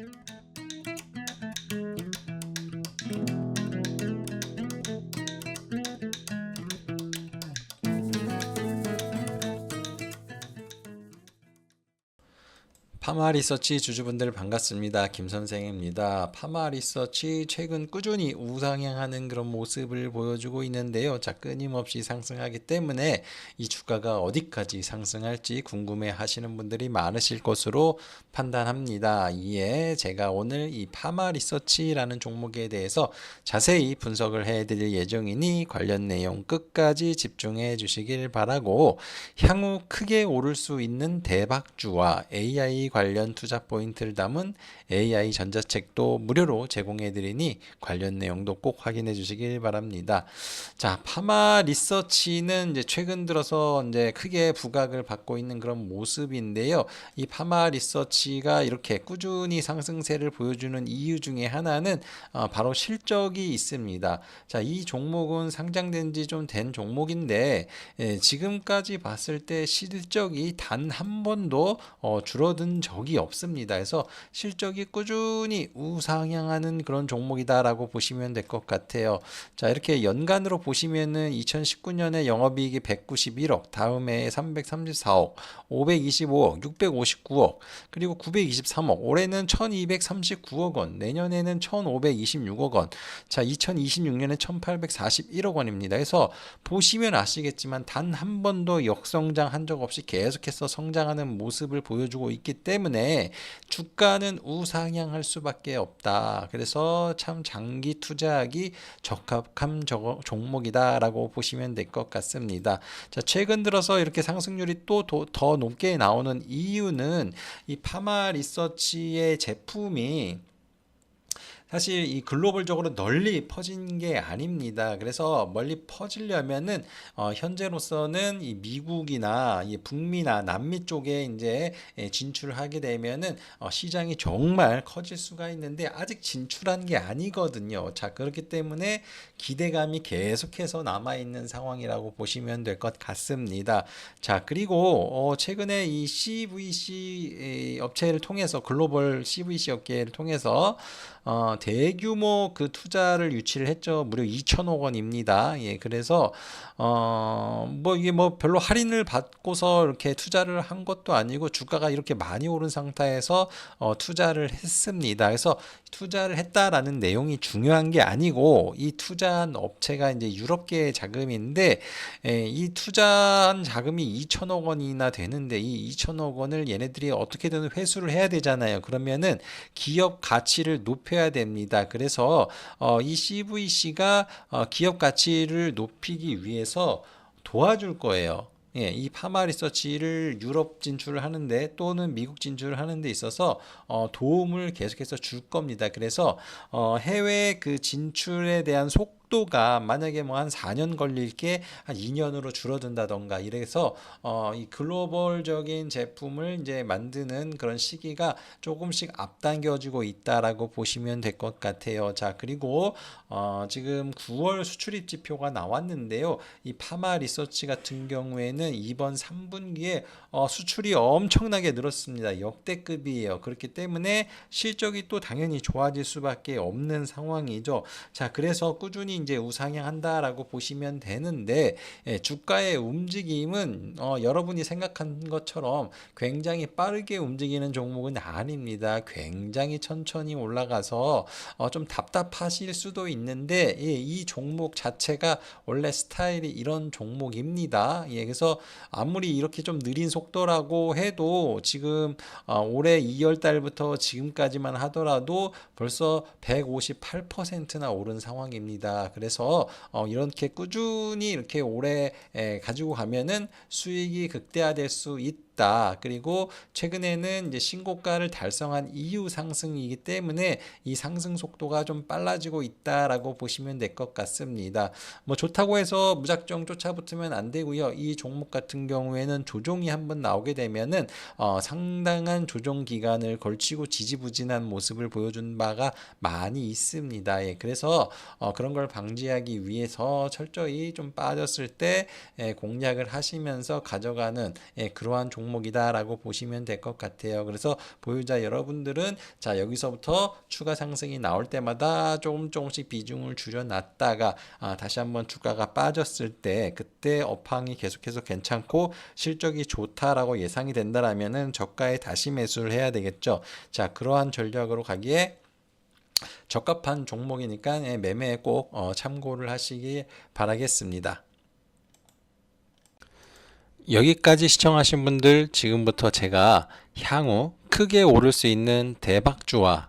Thank you. 파마 리서치 주주분들 반갑습니다. 김 선생입니다. 파마 리서치 최근 꾸준히 우상향하는 그런 모습을 보여주고 있는데요. 자, 끊임없이 상승하기 때문에 이 주가가 어디까지 상승할지 궁금해 하시는 분들이 많으실 것으로 판단합니다. 이에 제가 오늘 이 파마 리서치라는 종목에 대해서 자세히 분석을 해 드릴 예정이니 관련 내용 끝까지 집중해 주시길 바라고 향후 크게 오를 수 있는 대박주와 AI 관련 투자 포인트를 담은 AI 전자책도 무료로 제공해 드리니 관련 내용도 꼭 확인해 주시길 바랍니다. 자, 파마 리서치는 이제 최근 들어서 이제 크게 부각을 받고 있는 그런 모습인데요. 이 파마 리서치가 이렇게 꾸준히 상승세를 보여주는 이유 중에 하나는 어, 바로 실적이 있습니다. 자, 이 종목은 상장된 지 좀 된 종목인데 예, 지금까지 봤을 때 실적이 단 한 번도 어, 줄어든 적이 없습니다. 그래서 실적이 꾸준히 우상향하는 그런 종목이다라고 보시면 될 것 같아요. 자, 이렇게 연간으로 보시면은 2019년에 영업이익이 191억, 다음에 334억, 525억, 659억, 그리고 923억, 올해는 1239억 원, 내년에는 1526억 원, 자, 2026년에 1841억 원입니다. 그래서 보시면 아시겠지만 단 한 번도 역성장 한 적 없이 계속해서 성장하는 모습을 보여주고 있기 때문에 주가는 우상향할 수밖에 없다. 그래서 참 장기 투자하기 적합한 종목이다라고 보시면 될 것 같습니다. 자, 최근 들어서 이렇게 상승률이 또 더 높게 나오는 이유는 이 파마 리서치의 제품이 사실 이 글로벌적으로 널리 퍼진 게 아닙니다. 그래서 멀리 퍼지려면은 어, 현재로서는 이 미국이나 이 북미나 남미 쪽에 이제 예, 진출하게 되면은 어, 시장이 정말 커질 수가 있는데 아직 진출한 게 아니거든요. 자, 그렇기 때문에 기대감이 계속해서 남아 있는 상황이라고 보시면 될 것 같습니다. 자, 그리고 어, 최근에 이 CVC 에, 업체를 통해서 글로벌 CVC 업계를 통해서 어, 대규모 그 투자를 유치를 했죠. 무려 2천억 원입니다. 예, 그래서 어, 뭐 이게 뭐 별로 할인을 받고서 이렇게 투자를 한 것도 아니고 주가가 이렇게 많이 오른 상태에서 어, 투자를 했습니다. 그래서 투자를 했다라는 내용이 중요한 게 아니고 이 투자한 업체가 이제 유럽계 자금인데 에, 이 투자한 자금이 2천억 원이나 되는데 이 2천억 원을 얘네들이 어떻게든 회수를 해야 되잖아요. 그러면은 기업 가치를 높여야 됩니다. 그래서 어, 이 CVC가 어, 기업 가치를 높이기 위해서 도와줄 거예요. 예, 이 파마 리서치를 유럽 진출을 하는데 또는 미국 진출을 하는 데 있어서 어, 도움을 계속해서 줄 겁니다. 그래서 어, 해외 그 진출에 대한 속 도가 만약에 뭐 한 4년 걸릴 게 한 2년으로 줄어든다던가 이래서 어, 이 글로벌적인 제품을 이제 만드는 그런 시기가 조금씩 앞당겨지고 있다라고 보시면 될 것 같아요. 자, 그리고 어, 지금 9월 수출입 지표가 나왔는데요. 이 파마 리서치 같은 경우에는 이번 3분기에 어, 수출이 엄청나게 늘었습니다. 역대급이에요. 그렇기 때문에 실적이 또 당연히 좋아질 수밖에 없는 상황이죠. 자, 그래서 꾸준히 이제 우상향한다라고 보시면 되는데 예, 주가의 움직임은 어, 여러분이 생각한 것처럼 굉장히 빠르게 움직이는 종목은 아닙니다. 굉장히 천천히 올라가서 어, 좀 답답하실 수도 있는데 예, 이 종목 자체가 원래 스타일이 이런 종목입니다. 예, 그래서 아무리 이렇게 좀 느린 속도라고 해도 지금 어, 올해 2월 달부터 지금까지만 하더라도 벌써 158%나 오른 상황입니다. 그래서 어, 이렇게 꾸준히 이렇게 오래 에, 가지고 가면은 수익이 극대화될 수 있다. 그리고 최근에는 이제 신고가를 달성한 이후 상승이기 때문에 이 상승 속도가 좀 빨라지고 있다라고 보시면 될 것 같습니다. 뭐 좋다고 해서 무작정 쫓아붙으면 안 되고요. 이 종목 같은 경우에는 조종이 한번 나오게 되면은 어, 상당한 조종 기간을 걸치고 지지부진한 모습을 보여준 바가 많이 있습니다. 예, 그래서 어, 그런 걸 방지하기 위해서 철저히 좀 빠졌을 때 예, 공략을 하시면서 가져가는 예, 그러한 종목 종목이다라고 보시면 될 것 같아요. 그래서 보유자 여러분들은 자 여기서부터 추가 상승이 나올 때마다 조금 조금씩 비중을 줄여놨다가 아, 다시 한번 주가가 빠졌을 때 그때 업황이 계속해서 괜찮고 실적이 좋다라고 예상이 된다라면은 저가에 다시 매수를 해야 되겠죠. 자 그러한 전략으로 가기에 적합한 종목이니까 예, 매매에 꼭 어, 참고를 하시기 바라겠습니다. 여기까지 시청하신 분들 지금부터 제가 향후 크게 오를 수 있는 대박주와